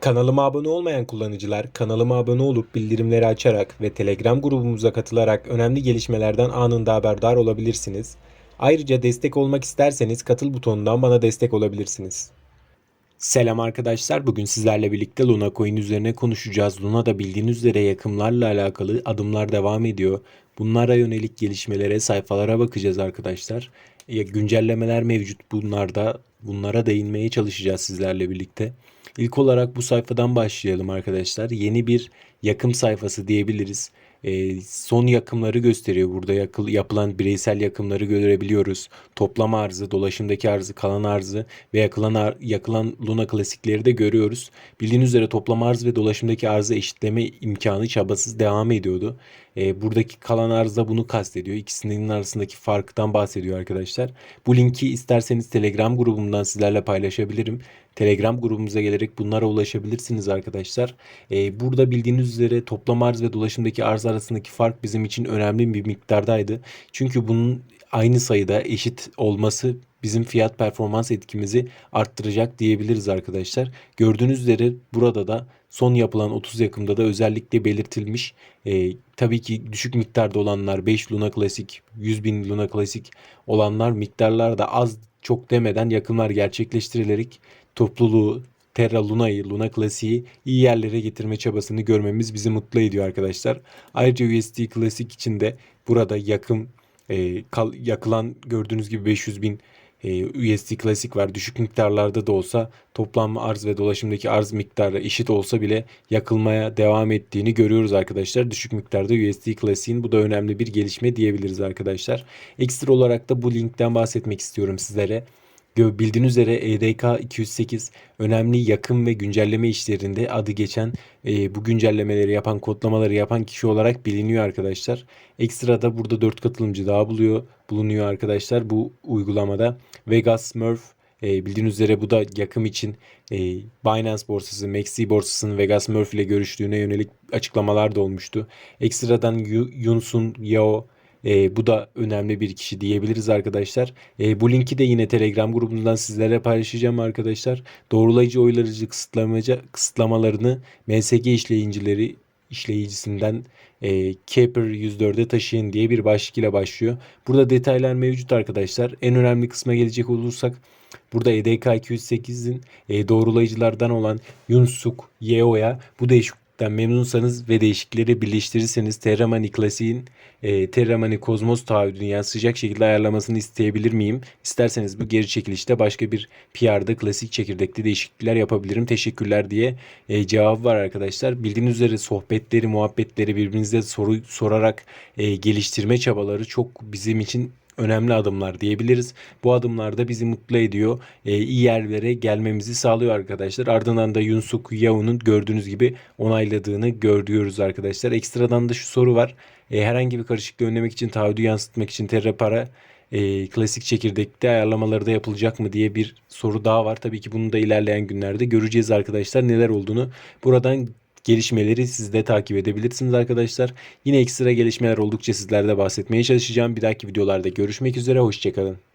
Kanalıma abone olmayan kullanıcılar kanalıma abone olup bildirimleri açarak ve Telegram grubumuza katılarak önemli gelişmelerden anında haberdar olabilirsiniz. Ayrıca destek olmak isterseniz katıl butonundan bana destek olabilirsiniz. Selam arkadaşlar. Bugün sizlerle birlikte Luna Coin üzerine konuşacağız. Luna da bildiğiniz üzere yakımlarla alakalı adımlar devam ediyor. Bunlara yönelik gelişmelere, sayfalara bakacağız arkadaşlar. E, Güncellemeler mevcut bunlarda. Bunlara değinmeye çalışacağız sizlerle birlikte. İlk olarak bu sayfadan başlayalım arkadaşlar. Yeni bir yakım sayfası diyebiliriz. E, son yakımları gösteriyor. Burada yakıl, yapılan bireysel yakımları görebiliyoruz. Toplam arzı, dolaşımdaki arzı, kalan arzı ve yakılan, ar- yakılan Luna klasikleri de görüyoruz. Bildiğiniz üzere toplam arz ve dolaşımdaki arzı eşitleme imkanı çabasız devam ediyordu. E, buradaki kalan arz da bunu kastediyor. İkisinin arasındaki farktan bahsediyor arkadaşlar. Bu linki isterseniz Telegram grubumdan sizlerle paylaşabilirim. Telegram grubumuza gelerek bunlara ulaşabilirsiniz arkadaşlar. Ee, burada bildiğiniz üzere toplam arz ve dolaşımdaki arz arasındaki fark bizim için önemli bir miktardaydı. Çünkü bunun aynı sayıda eşit olması bizim fiyat performans etkimizi arttıracak diyebiliriz arkadaşlar. Gördüğünüz üzere burada da son yapılan 30 yakımda da özellikle belirtilmiş. Ee, tabii ki düşük miktarda olanlar 5 Luna Classic, 100 bin Luna Classic olanlar miktarlar da az çok demeden yakımlar gerçekleştirilerek topluluğu Terra Luna'yı, Luna Classic'i iyi yerlere getirme çabasını görmemiz bizi mutlu ediyor arkadaşlar. Ayrıca USD Classic için de burada yakım e, kal- yakılan gördüğünüz gibi 500 bin e, USD Classic var. Düşük miktarlarda da olsa toplam arz ve dolaşımdaki arz miktarı eşit olsa bile yakılmaya devam ettiğini görüyoruz arkadaşlar. Düşük miktarda USD Classic'in bu da önemli bir gelişme diyebiliriz arkadaşlar. Ekstra olarak da bu linkten bahsetmek istiyorum sizlere. Bildiğiniz üzere EDK 208 önemli yakım ve güncelleme işlerinde adı geçen e, bu güncellemeleri yapan, kodlamaları yapan kişi olarak biliniyor arkadaşlar. Ekstra da burada 4 katılımcı daha buluyor, bulunuyor arkadaşlar bu uygulamada. Vegas Smurf e, bildiğiniz üzere bu da yakım için e, Binance borsası, Maxi borsasının Vegas Smurf ile görüştüğüne yönelik açıklamalar da olmuştu. Ekstradan Yu- Yunsun Yao e, bu da önemli bir kişi diyebiliriz arkadaşlar. E, bu linki de yine Telegram grubundan sizlere paylaşacağım arkadaşlar. Doğrulayıcı oylarıcı kısıtlamacı kısıtlamalarını MSG işleyicileri işleyicisinden e, Keeper 104'e taşıyın diye bir başlık ile başlıyor. Burada detaylar mevcut arkadaşlar. En önemli kısma gelecek olursak burada EDK 208'in e, doğrulayıcılardan olan Yunsuk Yeo'ya bu değişiklikten memnunsanız ve değişiklikleri birleştirirseniz Terramani Classic'in e, Terramani Kozmos taahhüdünü yansıyacak şekilde ayarlamasını isteyebilir miyim? İsterseniz bu geri çekilişte başka bir PR'da klasik çekirdekli değişiklikler yapabilirim. Teşekkürler diye e, cevap var arkadaşlar. Bildiğiniz üzere sohbetleri, muhabbetleri birbirinize soru sorarak e, geliştirme çabaları çok bizim için önemli adımlar diyebiliriz. Bu adımlar da bizi mutlu ediyor. E, iyi yerlere gelmemizi sağlıyor arkadaşlar. Ardından da Yunsuk Yao'nun gördüğünüz gibi onayladığını görüyoruz arkadaşlar. Ekstradan da şu soru var. E, herhangi bir karışıklığı önlemek için taahhüdü yansıtmak için Terra Para e, klasik çekirdekte ayarlamaları da yapılacak mı diye bir soru daha var. Tabii ki bunu da ilerleyen günlerde göreceğiz arkadaşlar neler olduğunu. Buradan gelişmeleri siz de takip edebilirsiniz arkadaşlar. Yine ekstra gelişmeler oldukça sizlerle bahsetmeye çalışacağım. Bir dahaki videolarda görüşmek üzere. Hoşçakalın.